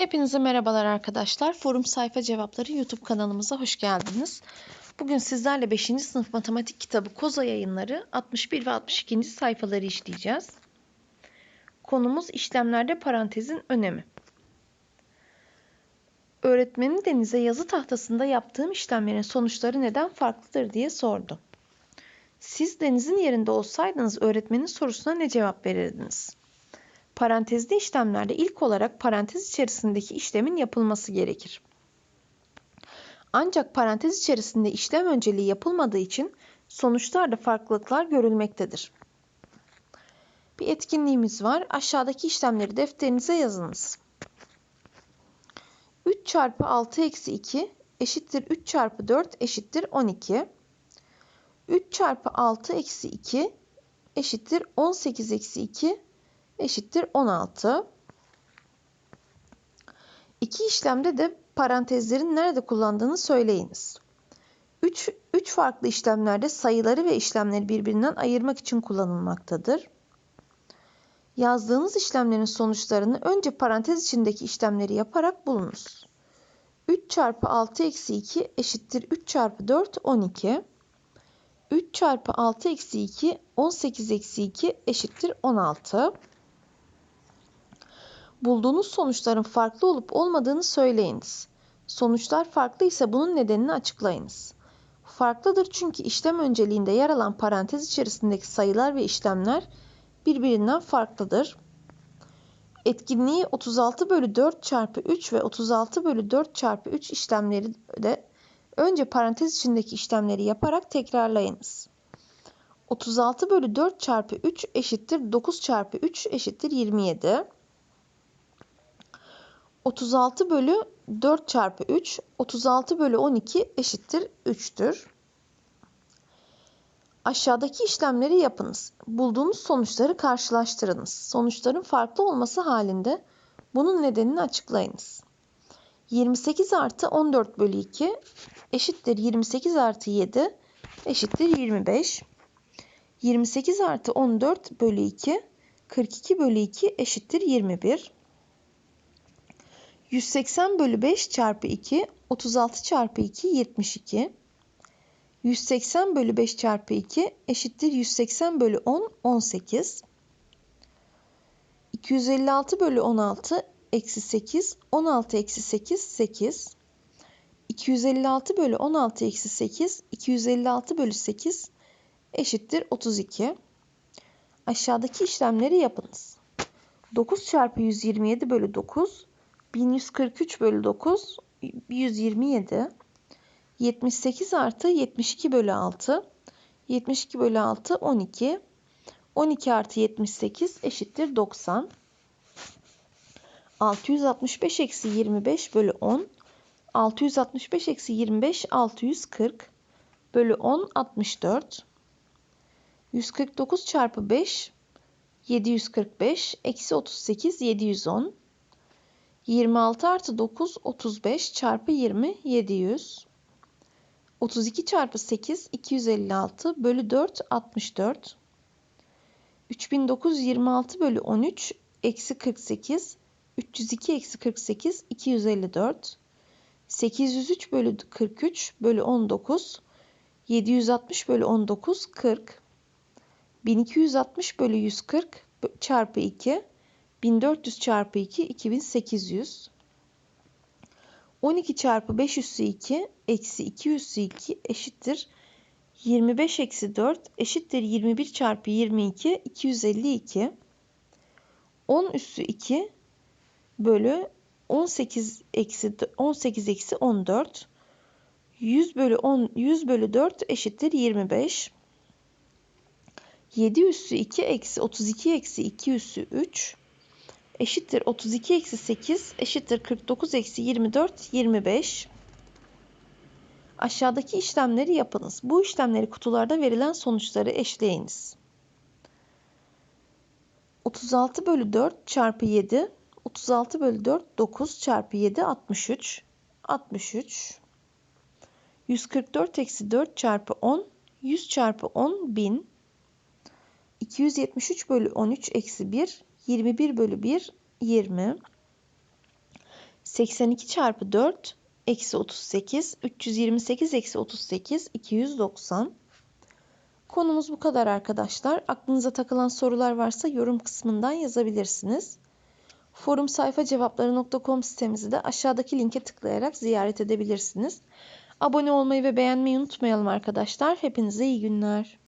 Hepinize merhabalar arkadaşlar. Forum Sayfa Cevapları YouTube kanalımıza hoş geldiniz. Bugün sizlerle 5. sınıf matematik kitabı Koza yayınları 61 ve 62. sayfaları işleyeceğiz. Konumuz işlemlerde parantezin önemi. Öğretmenin Deniz'e yazı tahtasında yaptığım işlemlerin sonuçları neden farklıdır diye sordu. Siz Deniz'in yerinde olsaydınız öğretmenin sorusuna ne cevap verirdiniz? Parantezli işlemlerde ilk olarak parantez içerisindeki işlemin yapılması gerekir. Ancak parantez içerisinde işlem önceliği yapılmadığı için sonuçlarda farklılıklar görülmektedir. Bir etkinliğimiz var. Aşağıdaki işlemleri defterinize yazınız. 3 çarpı 6 eksi 2 eşittir 3 çarpı 4 eşittir 12. 3 çarpı 6 eksi 2 eşittir 18 eksi 2 eşittir 16. İki işlemde de parantezlerin nerede kullandığını söyleyiniz. 3, 3 farklı işlemlerde sayıları ve işlemleri birbirinden ayırmak için kullanılmaktadır. Yazdığınız işlemlerin sonuçlarını önce parantez içindeki işlemleri yaparak bulunuz. 3 çarpı 6 eksi 2 eşittir 3 çarpı 4 12. 3 çarpı 6 eksi 2 18 eksi 2 eşittir 16. Bulduğunuz sonuçların farklı olup olmadığını söyleyiniz. Sonuçlar farklı ise bunun nedenini açıklayınız. Farklıdır çünkü işlem önceliğinde yer alan parantez içerisindeki sayılar ve işlemler birbirinden farklıdır. Etkinliği 36 bölü 4 çarpı 3 ve 36 bölü 4 çarpı 3 işlemleri de önce parantez içindeki işlemleri yaparak tekrarlayınız. 36 bölü 4 çarpı 3 eşittir 9 çarpı 3 eşittir 27. 36 bölü 4 çarpı 3, 36 bölü 12 eşittir 3'tür. Aşağıdaki işlemleri yapınız. Bulduğunuz sonuçları karşılaştırınız. Sonuçların farklı olması halinde bunun nedenini açıklayınız. 28 artı 14 bölü 2 eşittir 28 artı 7 eşittir 25. 28 artı 14 bölü 2 42 bölü 2 eşittir 21. 180 bölü 5 çarpı 2 36 çarpı 2 72. 180 bölü 5 çarpı 2 eşittir 180 bölü 10 18. 256 bölü 16 eksi 8 16 eksi 8 8. 256 bölü 16 eksi 8 256 bölü 8 eşittir 32. Aşağıdaki işlemleri yapınız. 9 çarpı 127 bölü 9 1143 bölü 9 127. 78 artı 72 bölü 6. 72 bölü 6 12. 12 artı 78 eşittir 90. 665 eksi 25 bölü 10. 665 eksi 25 640 bölü 10 64. 149 çarpı 5 745 eksi 38 710. 26 artı 9 35 çarpı 20 700. 32 çarpı 8 256 bölü 4 64. 3926 bölü 13 eksi 48 302 eksi 48 254. 803 bölü 43 bölü 19 760 bölü 19 40. 1260 bölü 140 çarpı 2 1400 çarpı 2 2800. 12 çarpı 5 üssü 2 eksi 2 üssü 2 eşittir. 25 eksi 4 eşittir 21 çarpı 22 252. 10 üssü 2 bölü 18 eksi 18 eksi 14. 100 bölü 10 100 bölü 4 eşittir 25. 7 üssü 2 eksi 32 eksi 2 üssü 3 eşittir 32 eksi 8 eşittir 49 eksi 24 25. Aşağıdaki işlemleri yapınız. Bu işlemleri kutularda verilen sonuçları eşleyiniz. 36 bölü 4 çarpı 7 36 bölü 4 9 çarpı 7 63 63 144 eksi 4 çarpı 10 100 çarpı 10 1000 273 bölü 13 eksi 1 21 bölü 1 20. 82 çarpı 4 eksi 38. 328 eksi 38 290. Konumuz bu kadar arkadaşlar. Aklınıza takılan sorular varsa yorum kısmından yazabilirsiniz. Forum sayfa cevapları.com sitemizi de aşağıdaki linke tıklayarak ziyaret edebilirsiniz. Abone olmayı ve beğenmeyi unutmayalım arkadaşlar. Hepinize iyi günler.